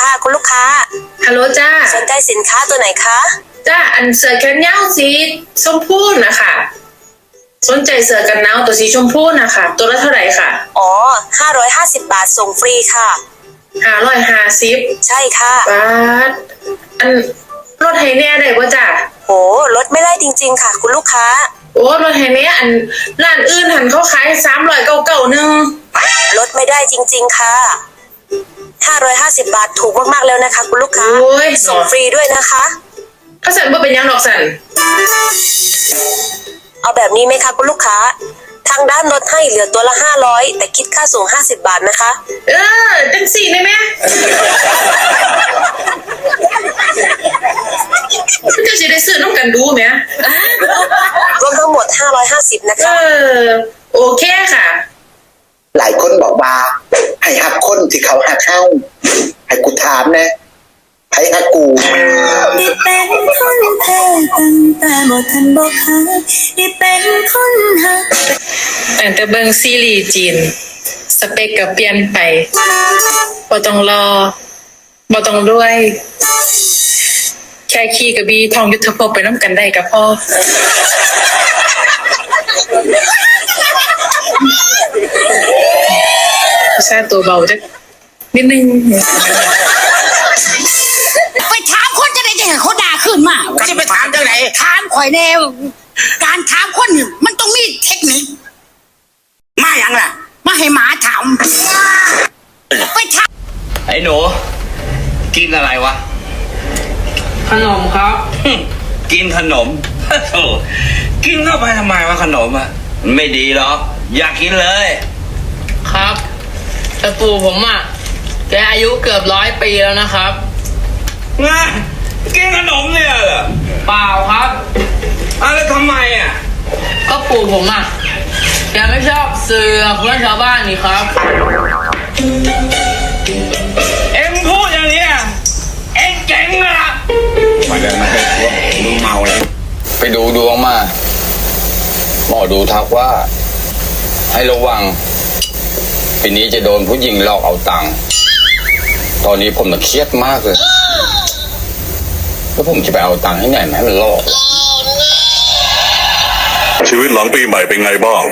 ค่ะ คุณลูกค้า ฮัลโหลจ้า สนใจสินค้าตัวไหนคะ จ้า อันเสือแขนยาวสีชมพูนะคะสนใจเสือกันหนาวตัวสีชมพูนะคะ ตัวละเท่าไหร่ค่ะ อ๋อ 550 บาทส่งฟรีค่ะห้าร้อยห้าสิบใช่ค่ะ บาท อันรถไฮแน่ได้ป่ะจ้าโหลดไม่ได้จริง ๆ ค่ะ คุณลูกค้า โอ้รถไฮแน่อันร้านอื่นหันเขาขายสามร้อยเก้าเก้าหนึ่งลดไม่ได้จริง ๆ ค่ะ 550 บาทถูกมากๆแล้วนะคะ คุณลูกค้า โอ้ย ส่งฟรีด้วยนะคะถ้าสันบ่เป็นหยังดอกสันเอาแบบนี้ไหมคะคุณลูกค้า ทางด้านลดให้เหลือตัวละ 500 แต่คิดค่าส่ง 50 บาทนะคะ เออจังสี่ได้ไหมมันจะสิได้ซื้อน้ำกันดูไหมรวมทั้งหมด 550 นะเอคะ อ โอเคค่ะ หลายคนบอกว่า ให้หักคนที่เขาหักเข้าให้กูถามนะไผหักกูได้เป็นคนแพ้ตั้งแต่บ่ทันบอกหาได้เป็นคนหักแต่แต่เบิ่งซีรีส์จีน สเปกก็เปลี่ยนไปบ่ต้องรอบ่ต้องรวย แค่ขี่กับบีทองยุทธภพไปน้ำกันได้กับพ่อ ซาตัวเบาจักนิดนึง ไปถามคนจะได้จะเห็นเขาด่าขึ้นมาจะไปถามจังไหนถามข่อยแนว การถามคนนี่มันต้องมีเทคนิค มาอย่างล่ะ มาให้หมาถาม ไปถามไอ้หนูกินอะไรวะ ขนมครับหึกินขนมโธ่กินเข้าไปทำไมวะขนมอะมันไม่ดีหรอกอยากกินเลย ครับ แต่ปู่ผมอะแกอายุเกือบร้อยปีแล้วนะครับนะกินขนมเนี่ยเหรอเปล่าครับอะแล้วทำไมอะก็ปู่ผมอะแกไม่ชอบเสือกเพื่อนชาวบ้านนี่ครับ เอ็งพูดอย่างเนี้ยเอ็งเจ๋งนะมาเดินมาเถอะพวกมึงเมาเลยไปดูดวงมา หมอดูทักว่า ให้ระวัง ปีนี้จะโดนผู้หญิงหลอกเอาตังค์ตอนนี้ผมน่ะเครียดมากเลยแล้วผมจะไปเอาตังค์ให้ไหนมาให้มันหลอก ชีวิตหลังปีใหม่เป็นไงบ้าง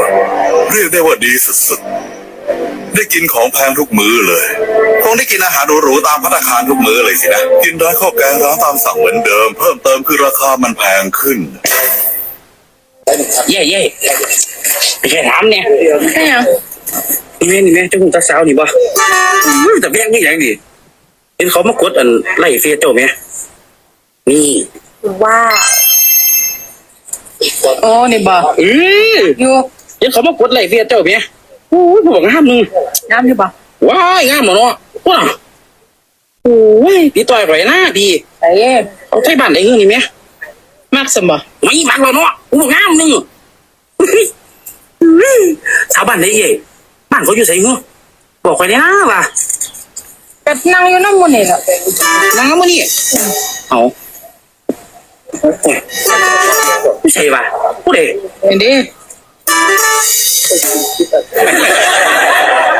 เรียกได้ว่าดีสุดๆ ได้กินของแพงทุกมื้อเลย คงได้กินอาหารหรูๆตามพัตตาคารทุกมื้อเลยสินะ กินร้านข้าวแกงร้านตามสั่งเหมือนเดิม เพิ่มเติมคือราคามันแพงขึ้น เย่เย่ไปแค่ถามเนี่ยแค่ยั งนี่แม่นี่แม่เจ้าคุณตาสาวนี่บ่อื้อแต่แม่งนี่อย่างดีเห็นเขามากดอันไล่เฟียเจ้าไหมนี่ว้าวโอ้นี่บ่เอออยู่เห็นเขามากดไล่เฟียเจ้าไหมโอ้ยบอกงามหนึงน้ำอยู่บ่ว้ายงามเหมือนเนาะว้าโอ้ยดีต่อยไปนะดีไอ้เอาไทยบ้านไหนเงี้ยนี่แม่มากสมบ่ไม่มักแล้วเนาะกูบอกงามหนึงชาวบ้านไหนเย่ บ้านเขาอยู่ไสเงื้อบอกไปเนี่ยนะว่าก็นั่งอยู่น้ำมันนี่แหละนางมานี่เอาโอ้ยไม่ใช่ว่ะผู้ใดเห็นดิ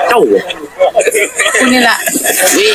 เจ้าเหรอคุณนี่แหละวิ